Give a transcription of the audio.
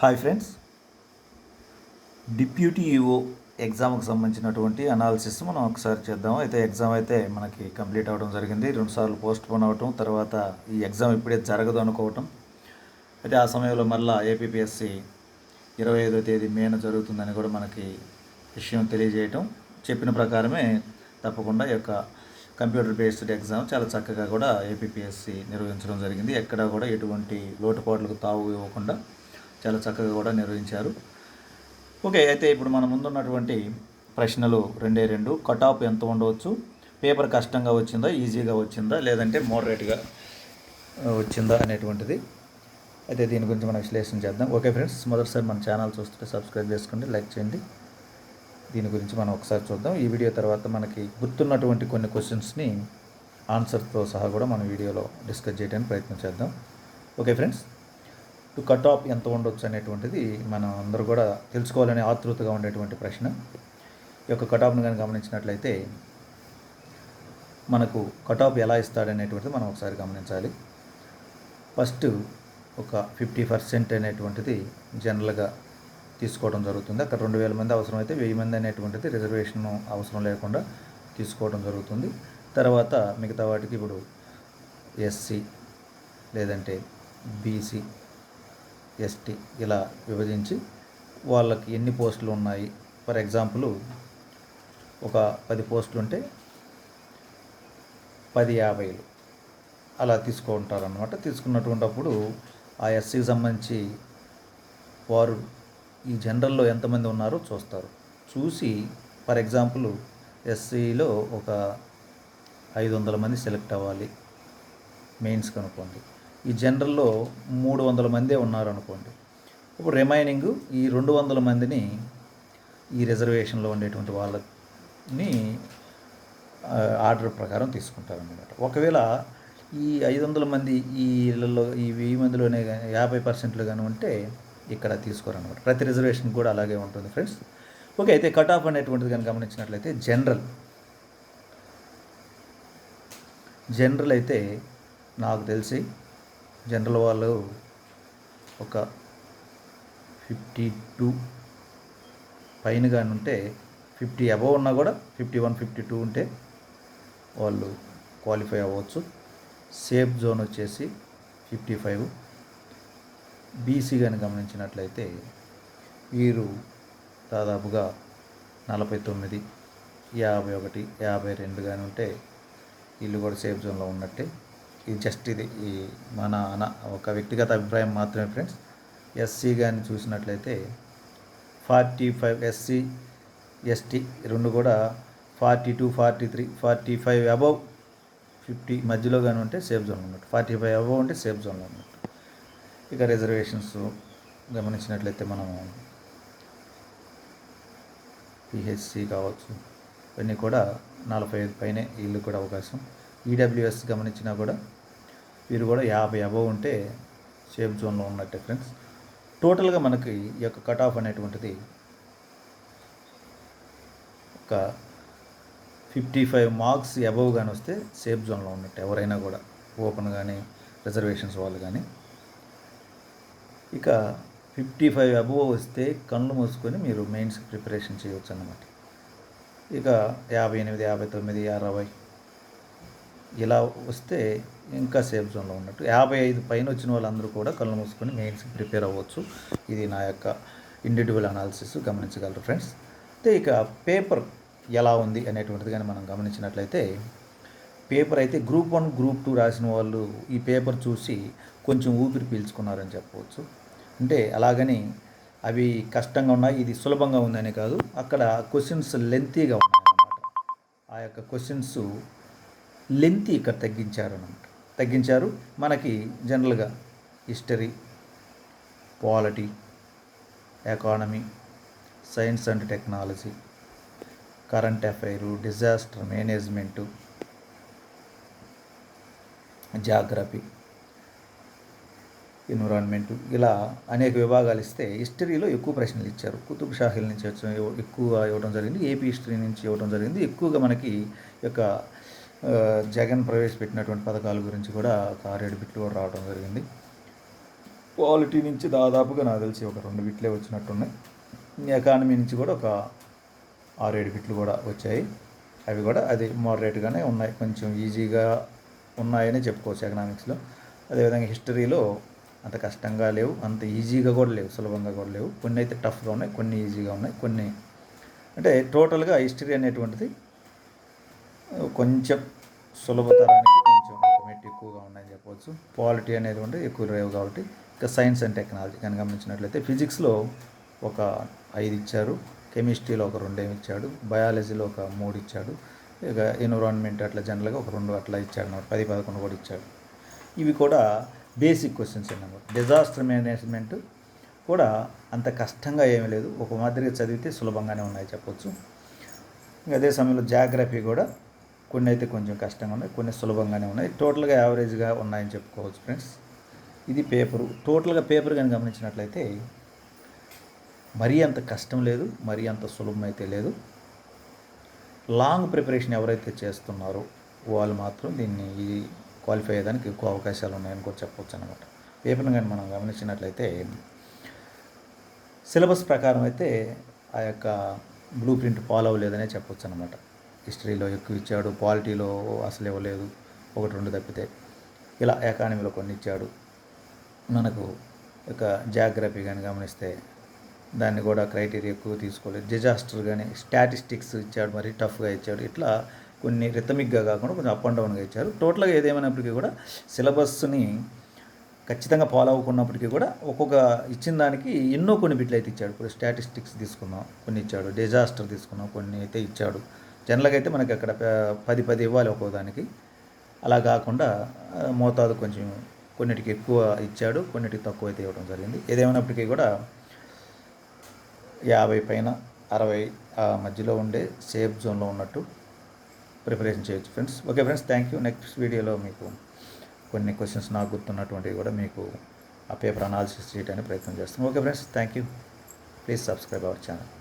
Hi friends deputy EO ఎగ్జామ్కి సంబంధించినటువంటి analysis మనం ఒకసారి చేద్దాం అయితే ఎగ్జామ్ అయితే మనకి కంప్లీట్ అవ్వడం జరిగింది. రెండుసార్లు పోస్ట్ పోన్ అవ్వటం తర్వాత ఈ ఎగ్జామ్ ఇప్పుడే జరగదు అనుకోవటం. అయితే ఆ సమయంలో మళ్ళా ఏపీపీఎస్సి ఇరవై ఐదో తేదీ మేన జరుగుతుందని కూడా మనకి విషయం తెలియజేయటం. చెప్పిన ప్రకారమే తప్పకుండా ఈ యొక్క కంప్యూటర్ బేస్డ్ ఎగ్జామ్ చాలా చక్కగా కూడా ఏపీపీఎస్సి నిర్వహించడం జరిగింది. ఎక్కడా కూడా ఎటువంటి లోటుపాట్లకు తావు ఇవ్వకుండా చాలా చక్కగా కూడా నిర్వహించారు. ఓకే అయితే ఇప్పుడు మన ముందున్నటువంటి ప్రశ్నలు రెండే రెండు. కట్ ఆఫ్ ఎంత ఉండవచ్చు? పేపర్ కష్టంగా వచ్చిందా? ఈజీగా వచ్చిందా? లేదంటే మోడరేట్గా వచ్చిందా అనేటువంటిది. అయితే దీని గురించి మనం విశ్లేషణ చేద్దాం. ఓకే ఫ్రెండ్స్ మొదటిసారి మన ఛానల్ చూస్తుంటే సబ్స్క్రైబ్ చేసుకోండి లైక్ చేయండి. దీని గురించి మనం ఒకసారి చూద్దాం. ఈ వీడియో తర్వాత మనకి గుర్తున్నటువంటి కొన్ని క్వశ్చన్స్ని ఆన్సర్తో సహా కూడా మన వీడియోలో డిస్కస్ చేయడానికి ప్రయత్నం చేద్దాం. Okay friends to cut off ఎంత ఉండొచ్చు అనేటువంటిది మనం అందరూ కూడా తెలుసుకోవాలనే ఆతృతగా ఉండేటువంటి ప్రశ్న. ఈ యొక్క కట్ ఆఫ్ని కానీ గమనించినట్లయితే మనకు కట్ ఆఫ్ ఎలా ఇస్తాడనేటువంటిది మనం ఒకసారి గమనించాలి. ఫస్ట్ ఒక ఫిఫ్టీ పర్సెంట్ అనేటువంటిది జనరల్గా తీసుకోవడం జరుగుతుంది. అక్కడ రెండు వేల మంది అవసరమైతే వెయ్యి మంది అనేటువంటిది రిజర్వేషన్ అవసరం లేకుండా తీసుకోవడం జరుగుతుంది. తర్వాత మిగతా వాటికి ఇప్పుడు ఎస్సీ లేదంటే బీసీ ఎస్టీ ఇలా విభజించి వాళ్ళకి ఎన్ని పోస్టులు ఉన్నాయి? ఫర్ ఎగ్జాంపుల్ ఒక పది పోస్టులు ఉంటే పది యాభైలు అలా తీసుకుంటారనమాట తీసుకున్నటువంటిప్పుడు ఆ ఎస్సీకి సంబంధించి వారు ఈ జనరల్లో ఎంతమంది ఉన్నారో చూస్తారు. చూసి ఫర్ ఎగ్జాంపుల్ ఎస్సీలో ఒక ఐదు వందల మంది సెలెక్ట్ అవ్వాలి మెయిన్స్ కనుక్కోండి. ఈ జనరల్లో మూడు వందల మందే ఉన్నారు అనుకోండి ఇప్పుడు రిమైనింగ్ ఈ రెండు వందల మందిని ఈ రిజర్వేషన్లో ఉండేటువంటి వాళ్ళని ఆర్డర్ ప్రకారం తీసుకుంటారన్నమాట. ఒకవేళ ఈ ఐదు వందల మంది ఈ ఇళ్ళల్లో ఈ వెయ్యి మందిలోనే కానీ యాభై పర్సెంట్లు కానీ ఉంటే ఇక్కడ తీసుకోరన్నమాట. ప్రతి రిజర్వేషన్ కూడా అలాగే ఉంటుంది ఫ్రెండ్స్. ఓకే అయితే కట్ ఆఫ్ అనేటువంటిది కానీ గమనించినట్లయితే జనరల్. జనరల్ అయితే నాకు తెలిసి జనరల్ వాళ్ళు ఒక ఫిఫ్టీ టూ పైన కానీ ఉంటే ఫిఫ్టీ అబవ్ ఉన్నా కూడా ఫిఫ్టీ వన్ ఫిఫ్టీ టూ ఉంటే వాళ్ళు క్వాలిఫై అవ్వచ్చు. సేఫ్ జోన్ వచ్చేసి ఫిఫ్టీ ఫైవ్. బీసీ కానీ గమనించినట్లయితే వీరు దాదాపుగా నలభై తొమ్మిది యాభై ఒకటి యాభై రెండు కానీ ఉంటే వీళ్ళు కూడా సేఫ్ జోన్లో ఉన్నట్టే. ఇది జస్ట్ ఇది ఈ మన ఒక వ్యక్తిగత అభిప్రాయం మాత్రమే ఫ్రెండ్స్ ఎస్సీ కానీ చూసినట్లయితే ఫార్టీ ఫైవ్ ఎస్సీ ఎస్టీ రెండు కూడా forty two forty three forty five above fifty మధ్యలో కానీ ఉంటే సేఫ్ జోన్ ఉన్నట్టు. ఫార్టీ ఫైవ్ అబవ్ ఉంటే సేఫ్ జోన్లో ఉన్నట్టు. ఇక రిజర్వేషన్స్ గమనించినట్లయితే మనం పిహెచ్సి కావచ్చు ఇవన్నీ కూడా నలభై ఐదు పైనే వీళ్ళు కూడా అవకాశం. ఈడబ్ల్యూఎస్ గమనించినా కూడా వీరు కూడా యాభై అబవ్ ఉంటే సేఫ్ జోన్లో ఉన్నట్టే ఫ్రెండ్స్. టోటల్గా మనకి ఈ యొక్క కట్ ఆఫ్ అనేటువంటిది ఒక ఫిఫ్టీ ఫైవ్ మార్క్స్ అబవ్ కానీ వస్తే సేఫ్ జోన్లో ఉన్నట్టు ఎవరైనా కూడా. ఓపెన్ కానీ రిజర్వేషన్స్ వాళ్ళు కానీ ఇక ఫిఫ్టీ ఫైవ్ అబవ్ వస్తే కళ్ళు మూసుకొని మీరు మెయిన్స్ ప్రిపరేషన్ చేయవచ్చు అన్నమాట ఇక యాభై ఎనిమిది యాభై తొమ్మిది అరవై ఇలా వస్తే ఇంకా సేఫ్ జోన్లో ఉన్నట్టు. యాభై ఐదు పైన వచ్చిన వాళ్ళందరూ కూడా కళ్ళు మూసుకొని మెయిన్స్ ప్రిపేర్ అవ్వచ్చు. ఇది నా యొక్క ఇండివిజువల్ అనాలిసిస్ గమనించగలరు ఫ్రెండ్స్ అయితే ఇక పేపర్ ఎలా ఉంది అనేటువంటిది కానీ మనం గమనించినట్లయితే పేపర్ అయితే గ్రూప్ వన్ గ్రూప్ టూ రాసిన వాళ్ళు ఈ పేపర్ చూసి కొంచెం ఊపిరి పీల్చుకున్నారని చెప్పవచ్చు. అంటే అలాగని అవి కష్టంగా ఉన్నాయి ఇది సులభంగా ఉందని కాదు. అక్కడ క్వశ్చన్స్ లెంతీగా ఉన్నాయన్నమాట. ఆ యొక్క క్వశ్చన్స్ లెంత్ ఇక్కడ తగ్గించారు అనమాట తగ్గించారు. మనకి జనరల్గా history polity economy science and technology current affair disaster management geography environment ఇలా అనేక విభాగాలు ఇస్తే హిస్టరీలో ఎక్కువ ప్రశ్నలు ఇచ్చారు. కుతుబ్ షాహిల్ నుంచి వచ్చిన ఎక్కువ ఇవ్వడం జరిగింది ఏపీ హిస్టరీ నుంచి ఇవ్వడం జరిగింది. ఎక్కువగా మనకి యొక్క జగన్ ప్రవేశపెట్టినటువంటి పథకాల గురించి కూడా ఒక ఆరేడు బిట్లు కూడా రావడం జరిగింది. క్వాలిటీ నుంచి దాదాపుగా నాకు తెలిసి ఒక రెండు బిట్లే వచ్చినట్టున్నాయి. ఎకానమీ నుంచి కూడా ఒక ఆరు ఏడు బిట్లు కూడా వచ్చాయి. అవి కూడా అది మోడరేట్గానే ఉన్నాయి. కొంచెం ఈజీగా ఉన్నాయని చెప్పుకోవచ్చు ఎకనామిక్స్లో. అదేవిధంగా హిస్టరీలో అంత కష్టంగా లేవు. అంత ఈజీగా కూడా లేవు. సులభంగా కూడా లేవు. కొన్ని అయితే టఫ్గా ఉన్నాయి. కొన్ని ఈజీగా ఉన్నాయి. కొన్ని అంటే టోటల్గా హిస్టరీ అనేటువంటిది కొంచెం సులభతరానికి కొంచెం ఒక మెట్టు ఎక్కువగా ఉన్నాయని చెప్పవచ్చు. పాలిటీ అనేది ఉంటే ఎక్కువ రేవు కాబట్టి ఇంకా సైన్స్ అండ్ టెక్నాలజీ కానీ గమనించినట్లయితే ఫిజిక్స్లో ఒక ఐదు ఇచ్చారు. కెమిస్ట్రీలో ఒక రెండేమి ఇచ్చాడు. బయాలజీలో ఒక మూడు ఇచ్చాడు. ఇక ఎన్విరాన్మెంట్ అట్లా జనరల్గా ఒక రెండు అట్లా ఇచ్చాడు అన్నమాట. పది పదకొండు కూడా ఇచ్చాడు. ఇవి కూడా బేసిక్ క్వశ్చన్స్ అన్నమాట. డిజాస్టర్ మేనేజ్మెంట్ కూడా అంత కష్టంగా ఏమీ లేదు. ఒక మాదిరిగా చదివితే సులభంగానే ఉన్నాయి చెప్పొచ్చు. ఇంకా అదే సమయంలో జాగ్రఫీ కూడా కొన్ని అయితే కొంచెం కష్టంగా ఉన్నాయి కొన్ని సులభంగానే ఉన్నాయి. టోటల్గా యావరేజ్గా ఉన్నాయని చెప్పుకోవచ్చు ఫ్రెండ్స్. ఇది పేపరు. టోటల్గా పేపర్ కానీ గమనించినట్లయితే మరీ అంత కష్టం లేదు మరీ అంత సులభం అయితే లేదు. లాంగ్ ప్రిపరేషన్ ఎవరైతే చేస్తున్నారో వాళ్ళు మాత్రం దీన్ని క్వాలిఫై అయ్యేదానికి ఎక్కువ అవకాశాలు ఉన్నాయని కూడా చెప్పవచ్చు అనమాట పేపర్ని కానీ మనం గమనించినట్లయితే సిలబస్ ప్రకారం అయితే ఆ యొక్క బ్లూ ప్రింట్ ఫాలో అవ్వలేదనే చెప్పొచ్చు అనమాట హిస్టరీలో ఎక్కువ ఇచ్చాడు పాలిటీలో అసలు ఇవ్వలేదు. ఒకటి రెండు తప్పితే ఇలా ఎకానమీలో కొన్ని ఇచ్చాడు. మనకు ఇక జాగ్రఫీ కానీ గమనిస్తే దాన్ని కూడా క్రైటీరియా ఎక్కువ తీసుకోలేదు. డిజాస్టర్ కానీ స్టాటిస్టిక్స్ ఇచ్చాడు మరి టఫ్గా ఇచ్చాడు. ఇట్లా కొన్ని రిథమిక్గా కాకుండా కొంచెం అప్ అండ్ డౌన్గా ఇచ్చారు. టోటల్గా ఏదేమైనప్పటికీ కూడా సిలబస్ని ఖచ్చితంగా ఫాలో అవ్వకున్నప్పటికీ కూడా ఒక్కొక్క ఇచ్చిన దానికి ఎన్నో కొన్ని బిట్లు అయితే ఇచ్చాడు. ఇప్పుడు స్టాటిస్టిక్స్ తీసుకున్నాం కొన్ని ఇచ్చాడు. డిజాస్టర్ తీసుకున్నాం కొన్ని అయితే ఇచ్చాడు. జనరల్గా అయితే మనకి అక్కడ పది పది ఇవ్వాలి ఒక్కో దానికి అలా కాకుండా మోతాదు కొంచెం కొన్నిటికి ఎక్కువ ఇచ్చాడు కొన్నిటికి తక్కువ అయితే ఇవ్వడం జరిగింది. ఏదేమైనప్పటికీ కూడా యాభై పైన అరవై ఆ మధ్యలో ఉండే సేఫ్ జోన్లో ఉన్నట్టు ప్రిపరేషన్ చేయొచ్చు friends. Okay friends thank you. Next వీడియోలో మీకు కొన్ని క్వశ్చన్స్ నాకు గుర్తున్నటువంటివి కూడా మీకు ఆ పేపర్ అనాలిసిస్ చేయడానికి ప్రయత్నం చేస్తాను. Okay friends thank you. Please subscribe our channel.